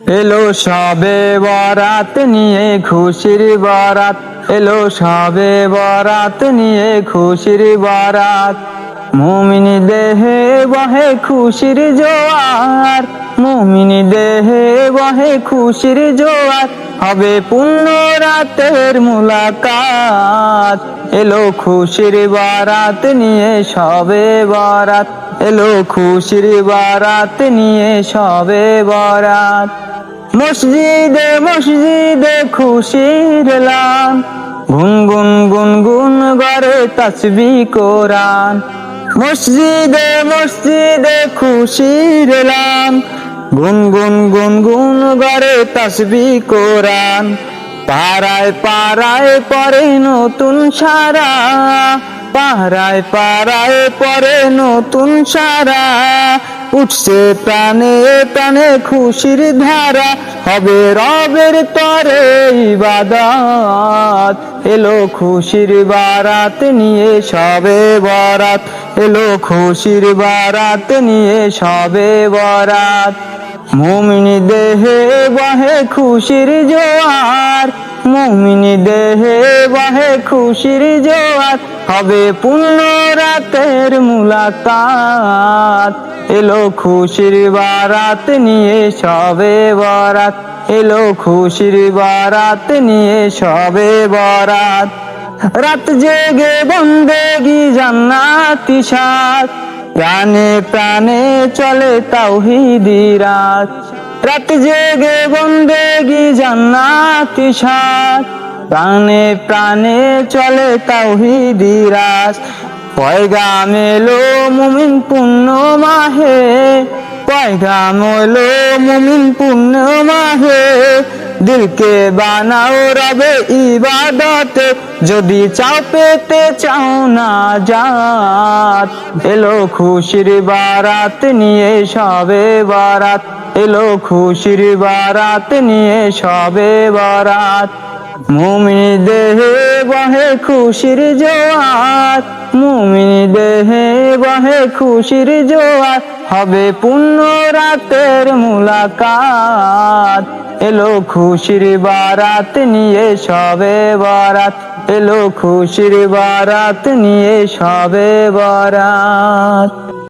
এলো সবে বরাত নিয়ে খুশির বরাত। এলো সবে বরাত নিয়ে খুশির বরাত। মুমিনি দেহে বহে খুশির জোয়ার। মুমিনি দেহে বহে খুশির জোয়ার। হবে পূর্ণ রাতের মুলাকাত। এলো খুশির বারাত নিয়ে সবে বরাত। এলো খুশির বারাত নিয়ে সবে বরাত। মসজিদে মসজিদে খুশির লান। গুনগুন গুনগুন গড়ে তসবি কোরআন। মসজিদে মসজিদে খুশির লান। গুনগুন গুনগুন গড়ে তসবি কোরআন। পাড়ায় পাড়ায় পরে নতুন সারা। পাড়ায় পাড়ায় পরে নতুন সারা। উঠছে প্রাণে প্রাণে খুশির ধারা। হবে রবের তরে ইবাদত। এলো খুশির বারাত নিয়ে সবে বরাত। এলো খুশির বারাত নিয়ে সবে বরাত। মুমিনি দেহে বহে খুশির জোয়ার। মুমিনি দেহে বহে খুশির জোয়ার, হবে পূর্ণ রাতের মুলাকাত। এলো খুশির বারাত নিয়ে সবে বরাত, এলো খুশির বারাত নিয়ে সবে বরাত। রাত জেগে বন্দেগি জান্নাতি সাথ প্রাণে প্রাণে চলে তাওহিদি রাত। রাত জেগে বন্দেগি জান্নাতি সাথ প্রাণে প্রাণে চলে তাওহিদি রাত। পয়গাম এলো মুমিন পুণ্য মাহে। পয়গাম এলো মুমিন পুণ্য মাহে। দিলকে বানাও রবে ইবাদতে। যদি চাও পেতে চাও না জাত। এলো খুশির বারাত নিয়ে সবে বারাত। এলো খুশির বারাত নিয়ে সবে বারাত। মুমিনি দেহে বহে খুশির জোয়ার। মুমিনি দেহে বহে খুশির জোয়ার। হবে পূর্ণ রাতের মুলাকাত। এলো খুশির বারাত নিয়ে সবে বারাত। এলো খুশির বারাত নিয়ে সবে বারাত।